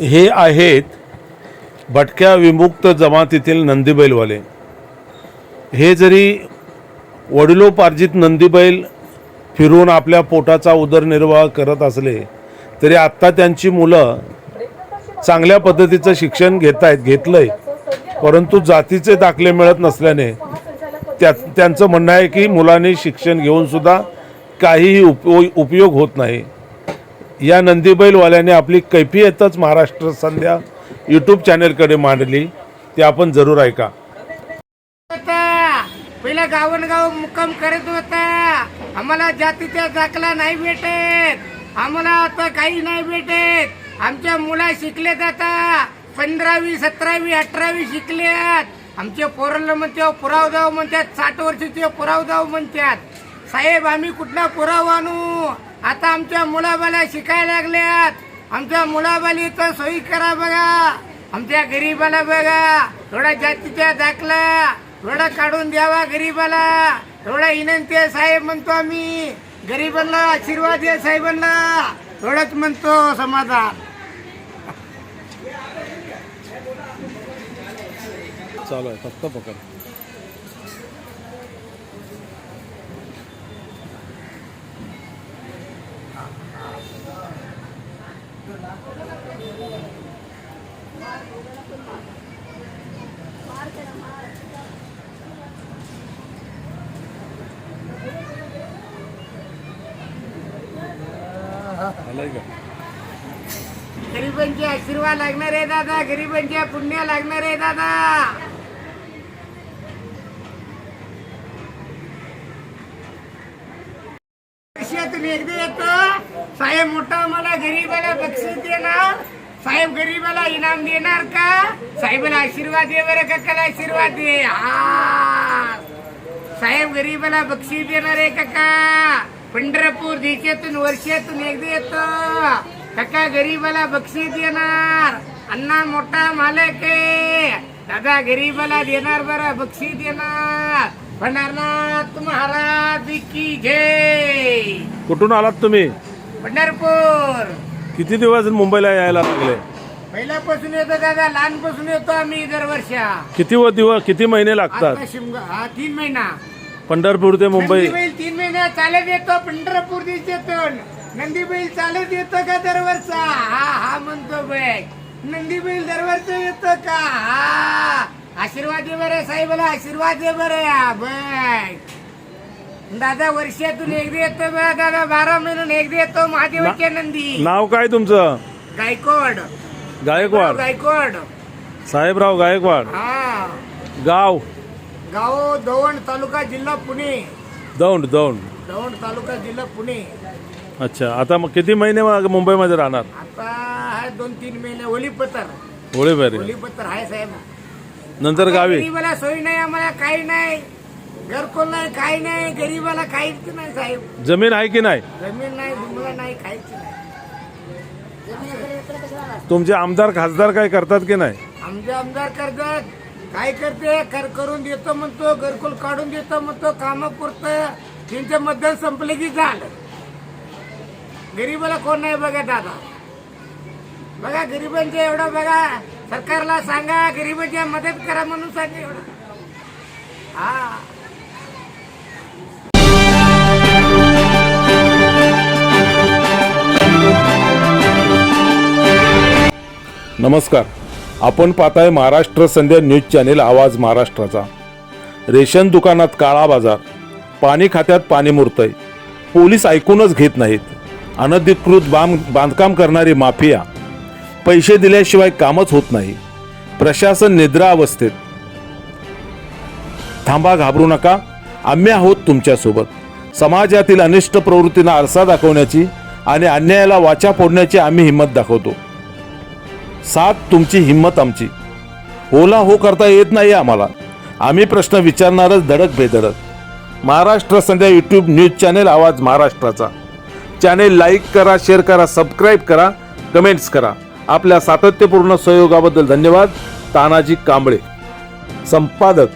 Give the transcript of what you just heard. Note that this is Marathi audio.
हे आहेत भटक्या विमुक्त जमातीतील नंदीबैलवाले. हे जरी वडिलोपार्जित नंदीबैल फिरून आपल्या पोटाचा उदरनिर्वाह करत असले तरी आत्ता त्यांची मुलं चांगल्या पद्धतीचं शिक्षण घेत आहेत घेतलं आहे परंतु जातीचे दाखले मिळत नसल्याने त्या त्यांचं म्हणणं आहे की मुलांनी शिक्षण घेऊन सुद्धा काहीही उप उपयोग होत नाही. या नंदीबैलवाल्याने आपली कैफियतच महाराष्ट्र संध्या यूट्यूब चॅनेलकडे मांडली. ते आपण जरूर ऐका. होता. पहिला गावनगाव मुक्काम करत होता. आम्हाला जातीचा दाखला नाही भेटत. आम्हाला आता काही नाही भेटत. आमच्या मुला शिकले जाता. पंधरावी सतरावी अठरावी शिकल्यात. आमच्या पोराला म्हणते पुराव जाऊ म्हणतात साठ वर्षाचे पुराव जाऊ म्हणतात. साहेब आम्ही कुठला पुराव आणू? आता आमच्या मुलाबाला शिकायला लागल्यात. आमच्या मुलाबाली तर सोयी करा बघा. आमच्या गरीबाला बघा. थोडा जातीच्या दाखला. थोडा काढून द्यावा गरीबाला. थोडा विनंती आहे साहेब म्हणतो आम्ही. गरीबांना आशीर्वाद आहे साहेबांना. थोडंच म्हणतो समाधान. चालू आहे फक्त पकड. गरीबांचे आशीर्वाद लागणार आहे दादा गरिबांच्या पुण्य लागणार आहे दादा. वर्षातून एकदा येतो. साहेब मोठा मला गरीबाला बक्षीस देणार. साहेब गरीबाला इनाम देणार का? साहेबाला आशीर्वाद दे बरं काकाला आशीर्वाद दे. हा. साहेब गरीबाला बक्षीस देणार आहे काका पंढरपूर देशातून वर्षातून एकदा येतो. काका गरीबाला बक्षीस देणार? अण्णा मोठा मालक आहे. दादा गरीबाला देणार बरं बक्षीस देणार. पंढरनाथ महाराज की जय. कुठून आलात तुम्ही? पंढरपूर किती दिवस मुंबईला यायला लागले? पहिल्यापासून येतो दादा लहानपासून येतो आम्ही दरवर्षा. किती व दिवस किती महिने लागतात? आता शिमगा हा तीन महिना. पंढरपूर ते मुंबई. नंदीबैल तीन महिने चालत येतो पंढरपूर दिवसातून नंदीबैल चालत येतो का दरवर्षा? हा हा म्हणतो बाय नंदीबैल दरवर्षा येतो का? हा. आशीर्वाद दे बरं साहेबाला आशीर्वाद दे बरं. या बाय. दादा वर्षातून एकदा येतो दादा बारा महिन्यात एकदा येतो महादेवाच्या नंदी नाव काय तुमचं? गायकवाड. गायकवाड. गायकवाड. साहेबराव गायकवाड. हा. गाव? गाव दवंड तालुका जिल्हा पुणे. दौंड दौंड. दवंड तालुका जिल्हा पुणे. अच्छा आता मग किती महिने मग मुंबईमध्ये राहणार? आता आहे दोन तीन महिने ओलीपत्र होळी बेरी ओलीपत्र आहे साहेब. नंतर गावी. गरीबाला सोय नाही आम्हाला काही नाही. घरकुल नाही काही नाही. गरीबाला काहीच नाही साहेब. जमीन आहे की नाही? जमीन नाही जुमला नाही काहीच नाही. तुमचे आमदार खासदार काय करतात की नाही? आमचे आमदार करतात. काय करते? कर करून देतो म्हणतो घरकुल काढून देतो म्हणतो काम पुरतं. त्यांचं मतदान संपलं की झालं. गरीबाला कोण नाही बघा दादा बघा गरिबांचे एवढं बघा. सरकारला सांगा गरिबांच्या मदत करा म्हणून सांगा एवढं. हा. नमस्कार. आपण पाहताय महाराष्ट्र संध्या न्यूज चॅनेल आवाज महाराष्ट्राचा. रेशन दुकानात काळा बाजार पाणी खात्यात पाणी मुरतंय. पोलीस ऐकूनच घेत नाहीत. अनधिकृत बांध बांधकाम करणारी माफिया पैसे दिल्याशिवाय कामच होत नाही. प्रशासन निद्रा अवस्थेत. थांबा घाबरू नका. आम्ही आहोत तुमच्यासोबत. समाजातील अनिष्ट प्रवृत्तींना आरसा दाखवण्याची आणि अन्यायाला वाचा फोडण्याची आम्ही हिंमत दाखवतो. साथ तुमची हिंमत आमची. होला हो करता येत नाही आम्हाला. आम्ही प्रश्न विचारणारच धडक बेधडक. Maharashtra Sandhya YouTube news channel आवाज महाराष्ट्राचा. चॅनेल लाईक करा शेअर करा सबस्क्राईब करा कमेंट्स करा. आपल्या सातत्यपूर्ण सहयोगाबद्दल धन्यवाद. तानाजी कांबळे. संपादक